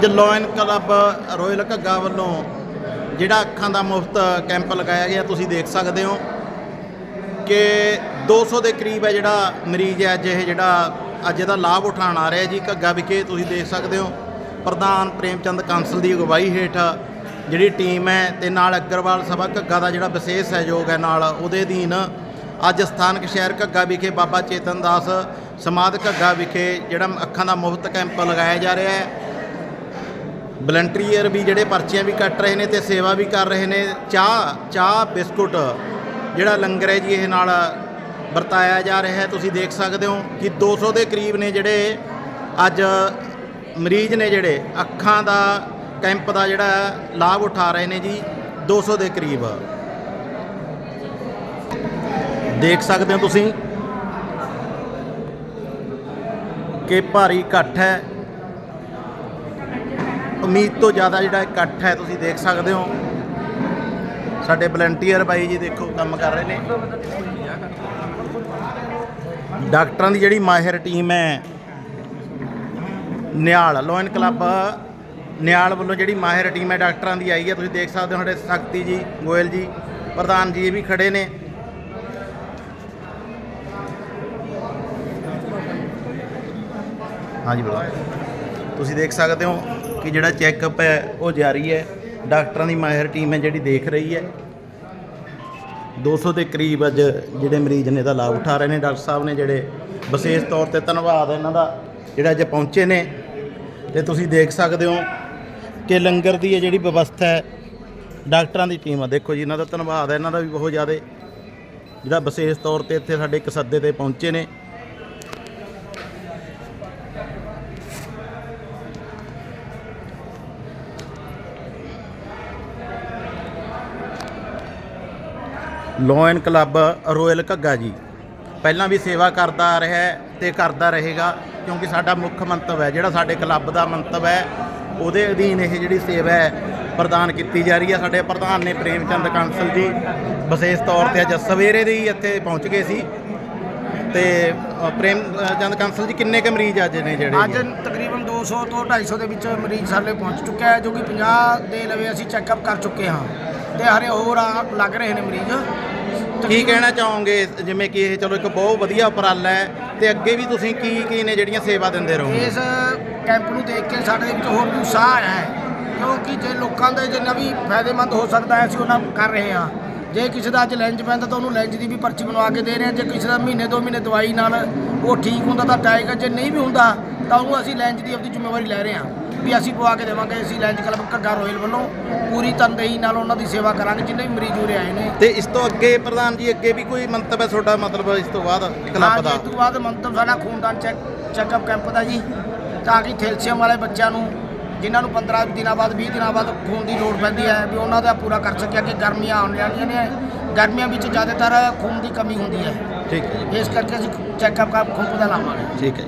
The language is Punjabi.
ਅੱਜ ਲੋਇਨ ਕਲੱਬ ਰੋਇਲ ਘੱਗਾ ਵੱਲੋਂ ਜਿਹੜਾ ਅੱਖਾਂ ਦਾ ਮੁਫਤ ਕੈਂਪ ਲਗਾਇਆ ਗਿਆ, ਤੁਸੀਂ ਦੇਖ ਸਕਦੇ ਹੋ ਕਿ 200 ਦੇ ਕਰੀਬ ਹੈ ਜਿਹੜਾ ਮਰੀਜ਼ ਹੈ ਅੱਜ ਇਹ ਜਿਹੜਾ ਅੱਜ ਇਹਦਾ ਲਾਭ ਉਠਾਉਣ ਆ ਰਿਹਾ ਜੀ ਘੱਗਾ ਵਿਖੇ, ਤੁਸੀਂ ਦੇਖ ਸਕਦੇ ਹੋ। ਪ੍ਰਧਾਨ ਪ੍ਰੇਮਚੰਦ ਕਾਂਸਲ ਦੀ ਅਗਵਾਈ ਹੇਠ ਜਿਹੜੀ ਟੀਮ ਹੈ ਤੇ ਨਾਲ ਅਗਰਵਾਲ ਸਭਾ ਘੱਗਾ ਦਾ ਜਿਹੜਾ ਵਿਸ਼ੇਸ਼ ਸਹਿਯੋਗ ਹੈ ਨਾਲ ਉਹਦੇ ਅਧੀਨ ਅੱਜ ਸਥਾਨਕ ਸ਼ਹਿਰ ਘੱਗਾ ਵਿਖੇ ਬਾਬਾ ਚੇਤਨ ਦਾਸ ਸਮਾਧ ਘੱਗਾ ਵਿਖੇ ਜਿਹੜਾ ਅੱਖਾਂ ਦਾ ਮੁਫਤ ਕੈਂਪ ਲਗਾਇਆ ਜਾ ਰਿਹਾ ਹੈ। ਵਲੰਟੀਅਰ ਵੀ ਜਿਹੜੇ ਪਰਚੀਆਂ ਵੀ ਕੱਟ ਰਹੇ ਨੇ ਤੇ ਸੇਵਾ ਵੀ ਕਰ ਰਹੇ ਨੇ। ਚਾਹ ਚਾਹ, ਬਿਸਕੁਟ, ਜਿਹੜਾ ਲੰਗਰ ਹੈ ਜੀ, ਇਹ ਨਾਲ ਵਰਤਾਇਆ ਜਾ ਰਿਹਾ ਹੈ। ਤੁਸੀਂ ਦੇਖ ਸਕਦੇ ਹੋ ਕਿ 200 ਦੇ ਕਰੀਬ ਨੇ ਜਿਹੜੇ ਅੱਜ ਮਰੀਜ਼ ਨੇ ਜਿਹੜੇ ਅੱਖਾਂ ਦਾ, ਕੈਂਪ ਦਾ ਜਿਹੜਾ ਲਾਭ ਉਠਾ ਰਹੇ ਨੇ ਜੀ 200 ਦੇ ਕਰੀਬ। ਦੇਖ ਸਕਦੇ ਹੋ ਤੁਸੀਂ ਕਿ ਭਾਰੀ ਇਕੱਠ ਹੈ। ਉਮੀਦ ਤੋਂ ਜ਼ਿਆਦਾ ਜਿਹੜਾ ਇਕੱਠ ਹੈ, ਤੁਸੀਂ ਦੇਖ ਸਕਦੇ ਹੋ। ਸਾਡੇ ਵਲੰਟੀਅਰ ਬਾਈ ਜੀ ਦੇਖੋ ਕੰਮ ਕਰ ਰਹੇ ਨੇ। ਡਾਕਟਰਾਂ ਦੀ ਜਿਹੜੀ ਮਾਹਿਰ ਟੀਮ ਹੈ ਨਿਆਲ ਲੋਇਨ ਕਲੱਬ ਨਿਆਲ ਵੱਲੋਂ ਜਿਹੜੀ ਮਾਹਿਰ ਟੀਮ ਹੈ, ਡਾਕਟਰਾਂ ਦੀ ਆਈ ਹੈ। ਤੁਸੀਂ ਦੇਖ ਸਕਦੇ ਹੋ ਸਾਡੇ ਸ਼ਕਤੀ ਜੀ, ਗੋਇਲ ਜੀ, ਪ੍ਰਧਾਨ ਜੀ ਵੀ ਖੜੇ ਨੇ। ਹਾਂਜੀ ਬੋਲੋ। ਤੁਸੀਂ ਦੇਖ ਸਕਦੇ ਹੋ ਕਿ ਜਿਹੜਾ ਚੈੱਕਅਪ ਹੈ, ਉਹ ਜਾਰੀ ਹੈ। ਡਾਕਟਰਾਂ ਦੀ ਮਾਹਿਰ ਟੀਮ ਹੈ ਜਿਹੜੀ ਦੇਖ ਰਹੀ ਹੈ। 200 ਦੇ ਕਰੀਬ ਅੱਜ ਜਿਹੜੇ ਮਰੀਜ਼ ਨੇ ਇਹਦਾ ਲਾਭ ਉਠਾ ਰਹੇ ਨੇ। ਡਾਕਟਰ ਸਾਹਿਬ ਨੇ ਜਿਹੜੇ ਵਿਸ਼ੇਸ਼ ਤੌਰ ਤੇ ਧੰਨਵਾਦ ਹੈ ਇਹਨਾਂ ਦਾ, ਜਿਹੜਾ ਅੱਜ ਪਹੁੰਚੇ ਨੇ। ਤੇ ਤੁਸੀਂ ਦੇਖ ਸਕਦੇ ਹੋ ਕਿ ਲੰਗਰ ਦੀ ਇਹ ਜਿਹੜੀ ਵਿਵਸਥਾ ਹੈ, ਡਾਕਟਰਾਂ ਦੀ ਟੀਮ ਆ। ਦੇਖੋ ਜੀ, ਇਹਨਾਂ ਦਾ ਧੰਨਵਾਦ ਹੈ। ਇਹਨਾਂ ਦਾ ਵੀ ਬਹੁਤ ਜ਼ਿਆਦਾ, ਜਿਹੜਾ ਵਿਸ਼ੇਸ਼ ਤੌਰ ਤੇ ਇੱਥੇ ਸਾਡੇ ਇੱਕ ਸੱਦੇ ਤੇ ਪਹੁੰਚੇ ਨੇ। ਲੋਇਨ ਕਲੱਬ ਰੋਇਲ ਘੱਗਾ ਜੀ। ਪਹਿਲਾਂ ਵੀ ਸੇਵਾ ਕਰਦਾ ਆ ਰਿਹਾ ਤੇ ਕਰਦਾ ਰਹੇਗਾ ਕਿਉਂਕਿ ਸਾਡਾ ਮੁੱਖ ਮੰਤਵ ਹੈ ਜਿਹੜਾ ਸਾਡੇ ਕਲੱਬ ਦਾ ਮੰਤਵ ਹੈ ਉਹਦੇ ਅਧੀਨ ਇਹ ਜਿਹੜੀ ਸੇਵਾ ਹੈ ਪ੍ਰਦਾਨ ਕੀਤੀ ਜਾ ਰਹੀ ਹੈ। ਸਾਡੇ ਪ੍ਰਧਾਨ ਨੇ ਪ੍ਰੇਮਚੰਦ ਕਾਂਸਲ ਜੀ ਵਿਸ਼ੇਸ਼ ਤੌਰ ਤੇ ਅੱਜ ਸਵੇਰੇ ਦੇ ਹੀ ਇੱਥੇ ਪਹੁੰਚ ਗਏ ਸੀ। ਤੇ ਪ੍ਰੇਮ ਚੰਦ ਕਾਂਸਲ ਜੀ ਕਿੰਨੇ ਕੁ ਮਰੀਜ਼ ਅੱਜ ਨੇ ਜਿਹੜੇ ਅੱਜ ਤਕਰੀਬਨ 200 ਤੋਂ 250 ਦੇ ਵਿੱਚ ਮਰੀਜ਼ ਸਾਡੇ ਪਹੁੰਚ ਚੁੱਕਿਆ ਹੈ ਜੋ ਕਿ 50 ਦੇ ਲਵੇ ਅਸੀਂ ਚੈੱਕਅਪ ਕਰ ਚੁੱਕੇ ਹਾਂ। ਤੇ ਹਰੇ ਹੋਰ ਆ ਲੱਗ ਰਹੇ ਨੇ ਮਰੀਜ਼। ਕੀ ਕਹਿਣਾ ਚਾਹੋਗੇ? ਜਿਵੇਂ ਕਿ ਇਹ ਚਲੋ ਇੱਕ ਬਹੁਤ ਵਧੀਆ ਉਪਰਾਲਾ ਹੈ ਤੇ ਅੱਗੇ ਵੀ ਤੁਸੀਂ ਕੀ ਕੀ ਨੇ ਜਿਹੜੀਆਂ ਸੇਵਾ ਦਿੰਦੇ ਰਹੋਗੇ? ਇਸ ਕੈਂਪ ਨੂੰ ਦੇਖ ਕੇ ਸਾਡੇ ਵਿੱਚ ਹੋਰ ਵੀ ਉਤਸ਼ਾਹ ਆਇਆ ਹੈ। ਕਿਉਂਕਿ ਜੇ ਲੋਕਾਂ ਦੇ ਜਿੰਨਾ ਵੀ ਫਾਇਦੇਮੰਦ ਹੋ ਸਕਦਾ ਹੈ ਅਸੀਂ ਉਹਨਾਂ ਕਰ ਰਹੇ ਹਾਂ। ਜੇ ਕਿਸੇ ਦਾ ਅੱਜ ਲੈਂਜ ਪੈਂਦਾ ਤਾਂ ਉਹਨੂੰ ਲੈਂਜ ਦੀ ਵੀ ਪਰਚੀ ਬਣਵਾ ਕੇ ਦੇ ਰਹੇ ਹਾਂ। ਜੇ ਕਿਸੇ ਦਾ ਮਹੀਨੇ ਦੋ ਮਹੀਨੇ ਦਵਾਈ ਨਾਲ ਉਹ ਠੀਕ ਹੁੰਦਾ ਤਾਂ ਟਾਈਗਾ ਜੇ ਨਹੀਂ ਵੀ ਹੁੰਦਾ ਤਾਂ ਉਹਨੂੰ ਅਸੀਂ ਲੈਂਜ ਦੀ ਆਪਣੀ ਜ਼ਿੰਮੇਵਾਰੀ ਲੈ ਰਹੇ ਹਾਂ। ਵੀ ਅਸੀਂ ਪਵਾ ਕੇ ਦੇਵਾਂਗੇ ਅਸੀਂ ਲੈਂਜ ਕਲੱਬ ਘੱਗਾ ਰੋਇਲ ਵੱਲੋਂ ਪੂਰੀ ਤਨਦੇਹੀ ਨਾਲ ਉਹਨਾਂ ਦੀ ਸੇਵਾ ਕਰਾਂਗੇ ਜਿੰਨੇ ਵੀ ਮਰੀਜ਼ ਉਰੇ ਆਏ ਨੇ। ਤੇ ਇਸ ਤੋਂ ਅੱਗੇ ਪ੍ਰਧਾਨ ਜੀ ਅੱਗੇ ਵੀ ਕੋਈ ਮੰਤਵ ਹੈ ਤੁਹਾਡਾ? ਮਤਲਬ ਇਸ ਤੋਂ ਬਾਅਦ ਕਲੱਬ ਹਾਂ ਦਾ ਜੀ, ਇਸ ਤੋਂ ਬਾਅਦ ਮੰਤਵ ਸਾਡਾ ਖੂਨਦਾਨ ਚੈੱਕ ਚੈੱਕਅਪ ਕੈਂਪ ਦਾ ਜੀ ਤਾਂ ਕਿ ਥੈਲਸੀਅਮ ਵਾਲੇ ਬੱਚਿਆਂ ਨੂੰ ਜਿਨ੍ਹਾਂ ਨੂੰ 15 ਦਿਨਾਂ ਬਾਅਦ 20 ਦਿਨਾਂ ਬਾਅਦ ਖੂਨ ਦੀ ਲੋੜ ਪੈਂਦੀ ਹੈ ਵੀ ਉਹਨਾਂ ਦਾ ਪੂਰਾ ਕਰ ਸਕਿਆ ਕਿ ਗਰਮੀਆਂ ਆਉਣ ਵਾਲੀਆਂ ਨੇ ਗਰਮੀਆਂ ਵਿੱਚ ਜ਼ਿਆਦਾਤਰ ਖੂਨ ਦੀ ਕਮੀ ਹੁੰਦੀ ਹੈ। ਠੀਕ ਹੈ ਇਸ ਕਰਕੇ ਅਸੀਂ ਚੈੱਕਅਪ ਦਾ ਖੂਨ ਦਾ ਲਾਵਾਂਗੇ। ਠੀਕ ਹੈ